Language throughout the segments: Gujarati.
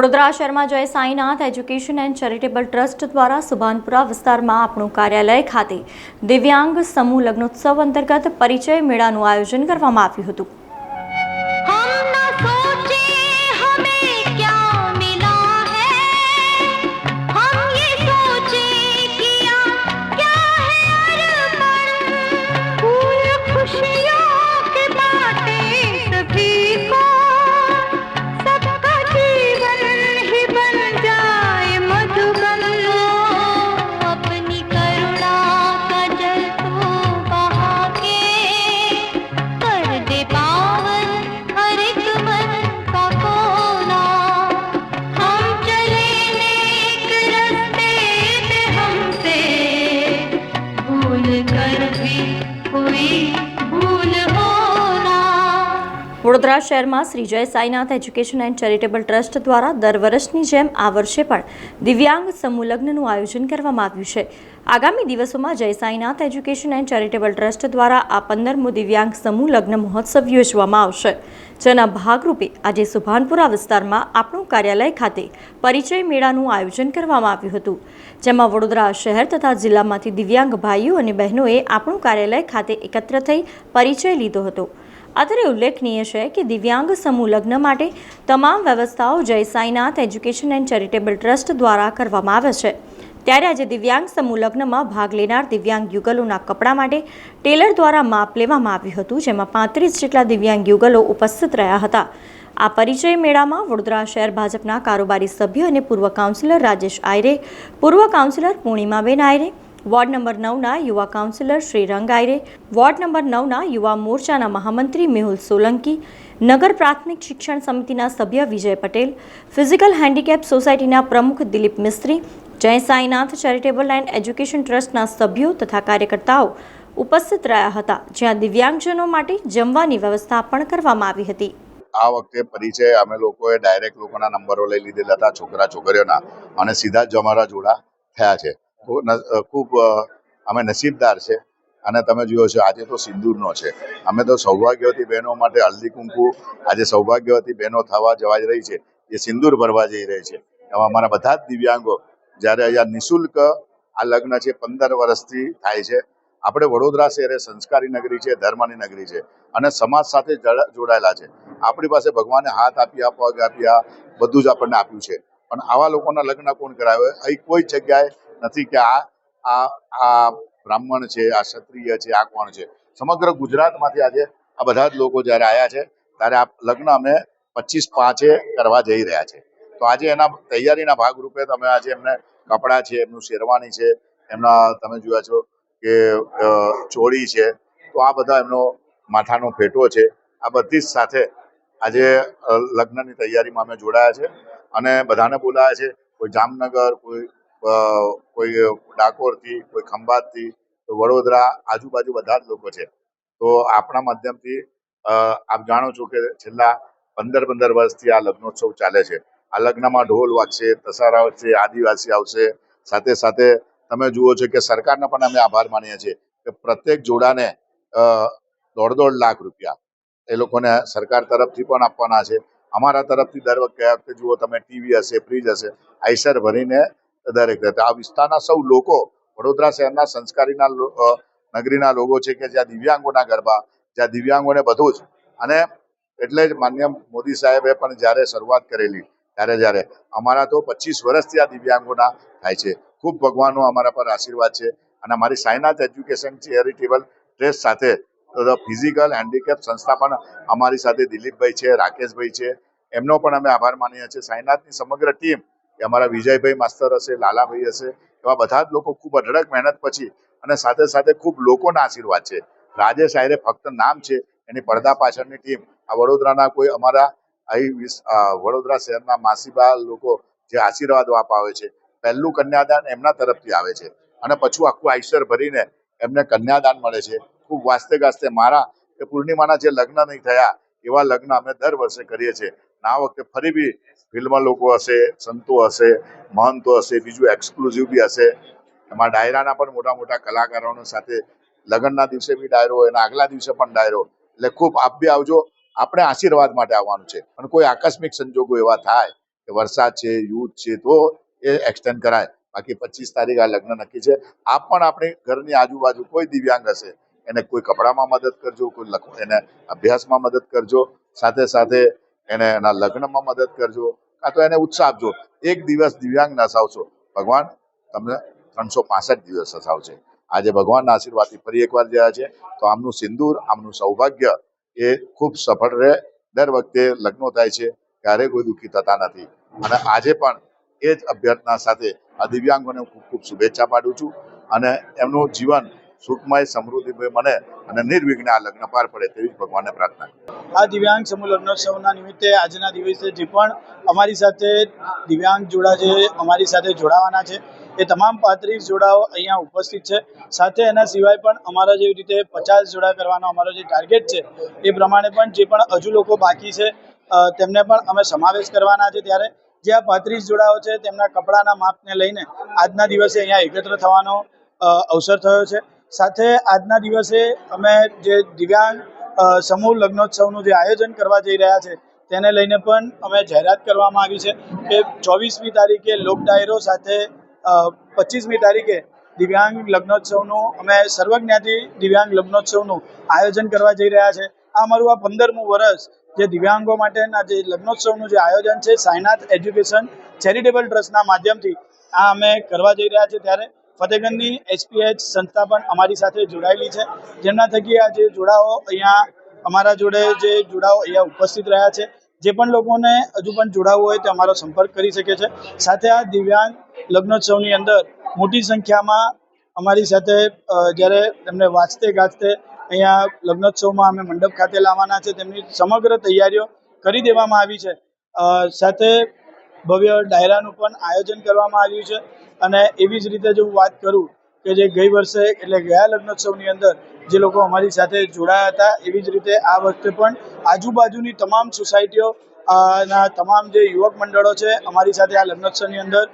વડોદરા શહેરમાં Jay Sainath education and charitable trust દ્વારા સુભાનપુરા વિસ્તારમાં આપણું કાર્યાલય ખાતે દિવ્યાંગ સમૂહ લગ્નોત્સવ અંતર્ગત પરિચય મેળાનું આયોજન કરવામાં આવ્યું હતું. વડોદરા શહેરમાં Shri Jay Sainath education and charitable trust દ્વારા દર વર્ષની જેમ આ વર્ષે પણ દિવ્યાંગ સમૂહ લગ્નનું આયોજન કરવામાં આવ્યું છે. આગામી દિવસોમાં Jay Sainath education and charitable trust દ્વારા આ પંદરમો દિવ્યાંગ સમૂહ લગ્ન મહોત્સવ યોજવામાં આવશે. જેના ભાગરૂપે આજે સુભાનપુરા વિસ્તારમાં આપણું કાર્યાલય ખાતે પરિચય મેળાનું આયોજન કરવામાં આવ્યું હતું. જેમાં વડોદરા શહેર તથા જિલ્લામાંથી દિવ્યાંગ ભાઈઓ અને બહેનોએ આપણું કાર્યાલય ખાતે એકત્ર થઈ પરિચય લીધો હતો. અત્રે ઉલ્લેખનીય છે કે દિવ્યાંગ સમૂહ લગ્ન માટે તમામ વ્યવસ્થાઓ Jay Sainath education and charitable trust દ્વારા કરવામાં આવે છે. ત્યારે આજે દિવ્યાંગ સમૂહ લગ્નમાં ભાગ લેનાર દિવ્યાંગ યુગલોના કપડાં માટે ટેલર દ્વારા માપ લેવામાં આવ્યું હતું, જેમાં પાંત્રીસ જેટલા દિવ્યાંગ યુગલો ઉપસ્થિત રહ્યા હતા. આ પરિચય મેળામાં વડોદરા શહેર ભાજપના કારોબારી સભ્ય અને પૂર્વ કાઉન્સિલર રાજેશ આયરે, પૂર્વ councillor Purnimaben Ayare ward number નવના યુવા કાઉન્સિલર શ્રી રંગ આયરે વોર્ડ નંબર નવના યુવા મોરચાના મહામંત્રી મેહુલ સોલંકી નગર પ્રાથમિક શિક્ષણ સમિતિના સભ્ય વિજય પટેલ ફિઝિકલ હેન્ડીકેપ સોસાયટીના પ્રમુખ દિલીપ મિસ્ત્રી જય સાંઈનાથ ચેરિટેબલ એન્ડ એજ્યુકેશન ટ્રસ્ટના સભ્યો તથા કાર્યકર્તાઓ ઉપસ્થિત રહ્યા હતા, જ્યાં દિવ્યાંગજનો માટે જમવાની વ્યવસ્થા પણ કરવામાં આવી હતી. આ વખતે પરિચય અમે લોકોએ ડાયરેક્ટ લોકોના નંબરો લઈ લીધેલા હતા છોકરા છોકરીઓના અને સીધા જ અમારા જોડા થયા છે. ખૂબ અમે નસીબદાર છે. અને તમે જોયો છો, આજે તો સિંદૂરનો છે. અમે તો સૌભાગ્યવતી બહેનો માટે હલ્દી કુંકુ, આજે સૌભાગ્યવતી બહેનો થવા જવા જ રહી છે. એ સિંદૂર ભરવા જઈ રહી છે. એમાં અમારા બધા જ દિવ્યાંગો, જ્યારે અહીંયા નિઃશુલ્ક આ લગ્ન છે, પંદર વર્ષથી થાય છે. આપણે વડોદરા શહેર સંસ્કારી નગરી છે, ધર્મની નગરી છે. અને સમાજ સાથે જોડાયેલા છે. આપણી પાસે ભગવાને હાથ આપ્યા પગ આપ્યા બધું જ આપણને આપ્યું છે. પણ આવા લોકોના લગ્ન કોણ કરાવે? અહીં કોઈ જગ્યાએ નથી કે આ આ આ બ્રાહ્મણ છે, આ ક્ષત્રિય છે, આ કોણ છે? સમગ્ર ગુજરાતમાંથી આજે આ બધા જ લોકો જ્યારે આવ્યા છે, ત્યારે આ લગ્ન અમે પચીસ પાંચે કરવા જઈ રહ્યા છે. તો આજે એના તૈયારીના ભાગરૂપે તમે આજે એમને કપડાં છે, એમનું શેરવાની છે, એમના તમે જોયા છો કે ચોળી છે, તો આ બધા એમનો માથાનો ફેટો છે. આ બધી જ સાથે આજે લગ્નની તૈયારીમાં અમે જોડાયા છે અને બધાને બોલાયા છે. કોઈ જામનગર, કોઈ કોઈ ડાકોરથી, કોઈ ખંભાતથી વડોદરા આજુબાજુ બધા જ લોકો છે. તો આપણા માધ્યમથી આપ જાણો છો કે છેલ્લા પંદર પંદર વર્ષથી આ લગ્નોત્સવ ચાલે છે. આ લગ્નમાં ઢોલ વાગશે, તસારા વાગશે, આદિવાસી આવશે. સાથે સાથે તમે જુઓ છો કે સરકારનો પણ અમે આભાર માનીએ છીએ કે પ્રત્યેક જોડાને દોઢ દોઢ લાખ રૂપિયા એ લોકોને સરકાર તરફથી પણ આપવાના છે. અમારા તરફથી દર વખતે જુઓ તમે ટીવી હશે, ફ્રીજ હશે આઈસર ભરીને દરેક રહેતા આ વિસ્તારના સૌ લોકો વડોદરા શહેરના સંસ્કારીના નગરીના લોકો છે કે જ્યાં દિવ્યાંગોના ગરબા, જ્યાં દિવ્યાંગોને બધું જ. અને એટલે જ માન્ય મોદી સાહેબે પણ જ્યારે શરૂઆત કરેલી, ત્યારે જ્યારે અમારા તો પચીસ વર્ષથી આ દિવ્યાંગોના થાય છે. ખૂબ ભગવાનનો અમારા પર આશીર્વાદ છે. અને અમારી સાઈનાથ એજ્યુકેશન ચેરિટેબલ ટ્રસ્ટ સાથે ફિઝિકલ હેન્ડીકેપ સંસ્થા પણ અમારી સાથે દિલીપભાઈ છે, રાકેશભાઈ છે. એમનો પણ અમે આભાર માનીએ છીએ. સાઈનાથની સમગ્ર ટીમ એ અમારા વિજયભાઈ માસ્તર હશે, લાલાભાઈ હશે, એવા બધા જ લોકો ખૂબ અઢળક મહેનત પછી અને સાથે સાથે ખૂબ લોકોના આશીર્વાદ છે. રાજેશ આયરે ફક્ત નામ છે, એની પડદા પાછળની ટીમ. આ વડોદરાના કોઈ અમારા અહીં વડોદરા શહેરના માસીબા લોકો જે આશીર્વાદો અપાવે છે, પહેલું કન્યાદાન એમના તરફથી આવે છે. અને પછી આખું આઈસર ભરીને એમને કન્યાદાન મળે છે. ખૂબ વાસ્તે ગાસ્તે મારા કે પૂર્ણિમાના જે લગ્ન નહીં થયા, એવા લગ્ન અમે દર વર્ષે કરીએ છીએ. આ વખતે ફરી બી ફિલ્મ લોકો હશે, સંતો હશે, મહંતો હશે, બીજું એક્સક્લુઝિવ બી હશે. એમાં ડાયરાના પણ મોટા મોટા કલાકારોનો સાથે લગ્નના દિવસે બી ડાયરો એના આગલા દિવસે પણ ડાયરો. એટલે ખૂબ આપ બી આવજો. આપણે આશીર્વાદ માટે આવવાનું છે. અને કોઈ આકસ્મિક સંજોગો એવા થાય કે વરસાદ છે, યુદ્ધ છે, તો એ એક્સટેન્ડ કરાય. બાકી પચીસ તારીખ આ લગ્ન નક્કી છે. આપ પણ આપણી ઘરની આજુબાજુ કોઈ દિવ્યાંગ હશે, એને કોઈ કપડામાં મદદ કરજો, કોઈ એને અભ્યાસમાં મદદ કરજો. સાથે સાથે એને એના લગ્નમાં મદદ કરજો, કાં તો એને ઉત્સાહ આપજો. એક દિવસ દિવ્યાંગ નસાવશો. ભગવાન, તમને ત્રણસો પાસઠ દિવસ હસાવશે. આજે ભગવાનના આશીર્વાદથી ફરી એકવાર જયા છે. તો આમનું સિંદૂર, આમનું સૌભાગ્ય એ ખૂબ સફળ રહે. દર વખતે લગ્નો થાય છે, ક્યારે કોઈ દુઃખી થતા નથી. અને આજે પણ એ જ અભ્યર્થના સાથે આ દિવ્યાંગોને ખૂબ ખૂબ શુભેચ્છા પાડું છું. અને એમનું જીવન સુખમય, સમૃદ્ધિમય બને અને નિર્વિઘ્ને આ લગ્ન પાર પડે તેવી જ ભગવાનને પ્રાર્થના આ દિવ્યાંગ સમૂહ લગ્નોત્સવના નિમિત્તે આજના દિવસે જે પણ અમારી સાથે દિવ્યાંગ જોડા જે અમારી સાથે જોડાવાના છે, એ તમામ પાંત્રીસ જોડાઓ અહીંયા ઉપસ્થિત છે. સાથે એના સિવાય પણ અમારા જેવી રીતે પચાસ જોડા કરવાનો અમારો જે ટાર્ગેટ છે, એ પ્રમાણે પણ જે પણ હજુ લોકો બાકી છે તેમને પણ અમે સમાવેશ કરવાના છે ત્યારે. જે આ પાંત્રીસ જોડાઓ છે, તેમના કપડાના માપને લઈને આજના દિવસે અહીંયા એકત્ર થવાનો અવસર થયો છે. સાથે આજના દિવસે અમે જે દિવ્યાંગ સમૂહ લગ્નોત્સવનું જે આયોજન કરવા જઈ રહ્યા છે, તેને લઈને પણ અમે જાહેરાત કરવામાં આવી છે કે ચોવીસમી તારીખે લોક ડાયરો સાથે પચીસમી તારીખે દિવ્યાંગ લગ્નોત્સવનું અમે સર્વજ્ઞાતિ દિવ્યાંગ લગ્નોત્સવનું આયોજન કરવા જઈ રહ્યા છે. આ અમારું આ પંદરમું વર્ષ જે દિવ્યાંગો માટેના જે લગ્નોત્સવનું જે આયોજન છે, સાઈનાથ એજ્યુકેશન ચેરિટેબલ ટ્રસ્ટના માધ્યમથી આ અમે કરવા જઈ રહ્યા છીએ ત્યારે ફતેગંજની એચપીએચ સંસ્થા પણ અમારી સાથે જોડાયેલી છે. જેમના થકી આ જે જોડાઓ અહીંયા અમારા જોડે જે જોડાઓ અહીંયા ઉપસ્થિત રહ્યા છે. જે પણ લોકોને હજુ પણ જોડાવવું હોય તે અમારો સંપર્ક કરી શકે છે. સાથે આ દિવ્યાંગ લગ્નોત્સવની અંદર મોટી સંખ્યામાં અમારી સાથે જ્યારે તેમને વાંચતે ગાજતે અહીંયા લગ્નોત્સવમાં અમે મંડપ ખાતે લાવવાના છે, તેમની સમગ્ર તૈયારીઓ કરી દેવામાં આવી છે. સાથે ભવ્ય ડાયરાનું પણ આયોજન કરવામાં આવ્યું છે. અને એવી જ રીતે જો હું વાત કરું કે જે ગઈ વર્ષે, એટલે ગયા લગ્નોત્સવની અંદર જે લોકો અમારી સાથે જોડાયા હતા, એવી જ રીતે આ વખતે પણ આજુબાજુની તમામ સોસાયટીઓ ના તમામ જે યુવક મંડળો છે, અમારી સાથે આ લગ્નોત્સવની અંદર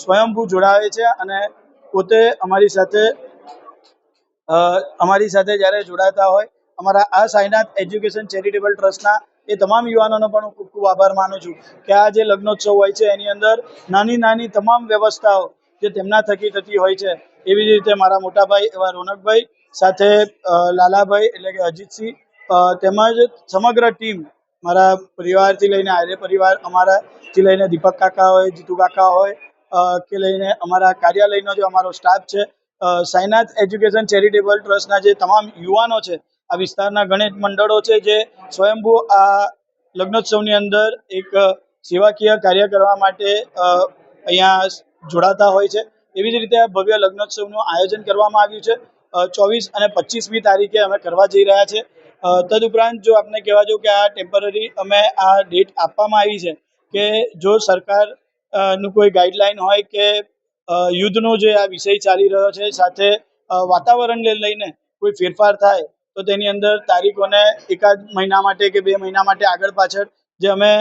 સ્વયંભૂ જોડાવે છે અને પોતે અમારી સાથે અમારી સાથે જ્યારે જોડાતા હોય, અમારા આ સાઈનાથ એજ્યુકેશન ચેરિટેબલ ટ્રસ્ટના એ તમામ યુવાનોનો પણ હું ખૂબ ખૂબ આભાર માનું છું કે આ જે લગ્નોત્સવ હોય છે, એની અંદર નાની નાની તમામ વ્યવસ્થાઓ જે તેમના થકી થતી હોય છે, એવી જ રીતે મારા મોટાભાઈ એવા રોનકભાઈ સાથે લાલાભાઈ એટલે કે અજીતસિંહ તેમજ સમગ્ર ટીમ મારા પરિવારથી લઈને આર્ય પરિવાર અમારાથી લઈને દીપક કાકા હોય, જીતુ કાકા હોય કે લઈને અમારા કાર્યાલયનો જે અમારો સ્ટાફ છે સાયનાથ એજ્યુકેશન ચેરિટેબલ ટ્રસ્ટના જે તમામ યુવાનો છે આ વિસ્તારના ગણેશ મંડળો છે જે સ્વયંભૂ આ લગ્નોત્સવની અંદર એક સેવાકીય કાર્ય કરવા માટે અહીંયા જોડાતા હોય છે. એવી જ રીતે આ ભવ્ય લગ્નોત્સવનું આયોજન કરવામાં આવ્યું છે. ચોવીસ અને પચીસમી તારીખે અમે કરવા જઈ રહ્યા છે. તદુપરાંત જો આપને કહેવા જો કે આ ટેમ્પરરી અમે આ ડેટ આપવામાં આવી છે કે જો સરકારનું કોઈ ગાઈડલાઈન હોય કે યુદ્ધનો જે આ વિષય ચાલી રહ્યો છે સાથે વાતાવરણને લઈને કોઈ ફેરફાર થાય તો તેની અંદર તારીખોને એકાદ મહિના માટે કે બે મહિના માટે આગળ પાછળ જે અમે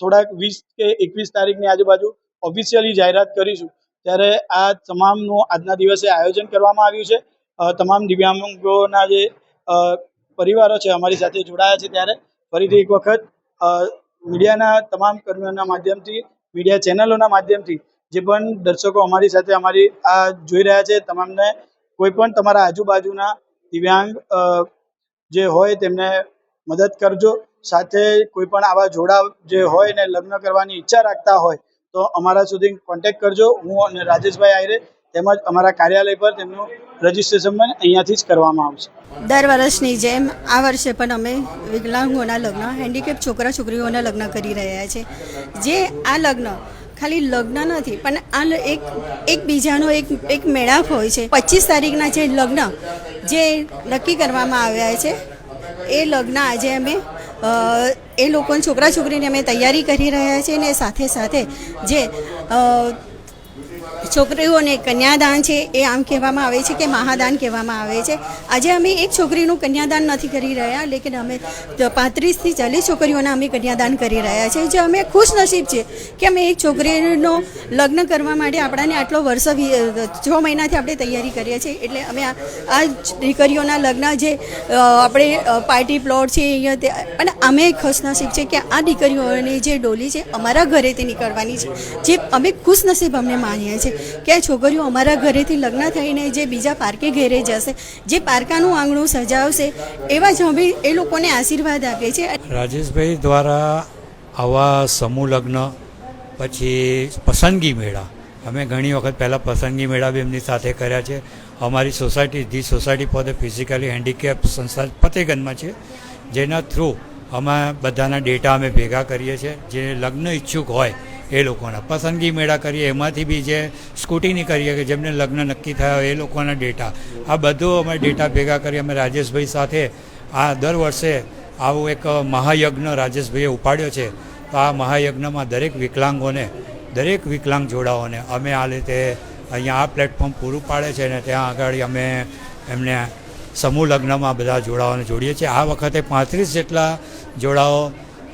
થોડાક વીસ કે એકવીસ તારીખની આજુબાજુ ઓફિશિયલી જાહેરાત કરીશું. ત્યારે આ તમામનું આજના દિવસે આયોજન કરવામાં આવ્યું છે. તમામ દિવ્યાંગોના જે પરિવારો છે અમારી સાથે જોડાયા છે ત્યારે ફરીથી એક વખત મીડિયાના તમામ કર્મીઓના માધ્યમથી, મીડિયા ચેનલોના માધ્યમથી જે પણ દર્શકો અમારી સાથે અમારી આ જોઈ રહ્યા છે, તમામને કોઈ પણ તમારા આજુબાજુના દિવ્યાંગ જે હોય તેમને મદદ કરજો. સાથે કોઈ પણ આવા જોડા જે હોય ને લગ્ન કરવાની ઈચ્છા રાખતા હોય, તો અમારા સુધી કોન્ટેક્ટ કરજો. હું અને રાજેશભાઈ આયરે તેમજ અમારા કાર્યાલય પર તેમનું રજિસ્ટ્રેશન પણ અહીંયાથી જ કરવામાં આવશે. દર વર્ષની જેમ આ વર્ષે પણ અમે વિકલાંગોના લગ્ન હેન્ડીકેપ છોકરા છોકરીઓના લગ્ન કરી રહ્યા છે. જે આ લગ્ન ખાલી લગ્ન નથી, પણ આ એક, એકબીજાનો એક એક મેળાપ હોય છે. પચીસ તારીખના જે લગ્ન જે નક્કી કરવામાં આવ્યા છે, એ લગ્ન આજે અમે એ લોકોને છોકરા છોકરીને અમે તૈયારી કરી રહ્યા છીએ અને સાથે સાથે જે છોકરીઓને કન્યાદાન છે એ આમ કહેવામાં આવે છે કે મહાદાન કહેવામાં આવે છે. આજે અમે એક છોકરીનું કન્યાદાન નથી કરી રહ્યા, લેકિન અમે પાંત્રીસથી ચાલીસ છોકરીઓના અમે કન્યાદાન કરી રહ્યા છે. જે અમે ખુશ નસીબ છે કે અમે એક છોકરીનો લગ્ન કરવા માટે આપણાને આટલો વર્ષો છ મહિનાથી આપણે તૈયારી કરીએ છીએ. એટલે અમે આ દીકરીઓના લગ્ન જે આપણે પાર્ટી પ્લોટ છે, અહીંયા તે, અને અમે ખુશનસીબ છે કે આ દીકરીઓની જે ડોલી છે, અમારા ઘરેથી નીકળવાની છે. જે અમે ખુશનસીબ અમને માનીએ છીએ. કે છોકરીઓ અમારા ઘરેથી લગ્ન થઈને જે બીજા પાર્કે ઘેરે જશે, જે પારકાનું આંગણું સજાવશે, એવા જ અમે એ લોકોને આશીર્વાદ આપીએ છીએ. રાજેશભાઈ દ્વારા આવા સમૂહ લગ્ન, પછી પસંદગી મેળા. અમે ઘણી વખત પહેલાં પસંદગી મેળા બી એમની સાથે કર્યા છે. અમારી society, the society for the physically handicap સંસ્થા ફતેગંજમાં છે, જેના થ્રુ અમે બધાના ડેટા અમે ભેગા કરીએ છીએ. જે લગ્ન ઈચ્છુક હોય એ લોકોના પસંદગી મેળા કરીએ, એમાંથી બી જે સ્કૂટીની કરીએ કે જેમને લગ્ન નક્કી થયા હોય એ લોકોના ડેટા. આ બધો અમે ડેટા ભેગા કરી અમે રાજેશભાઈ સાથે આ દર વર્ષે આવું એક મહાયજ્ઞ રાજેશભાઈએ ઉપાડ્યો છે. તો આ મહાયજ્ઞમાં દરેક વિકલાંગોને, દરેક વિકલાંગ જોડાઓને અમે આ રીતે અહીંયા આ પ્લેટફોર્મ પૂરું પાડે છે અને ત્યાં આગળ અમે એમને સમૂહ લગ્નમાં બધા જોડાઓને જોડીએ છીએ. આ વખતે પાંત્રીસ જેટલા જોડાઓ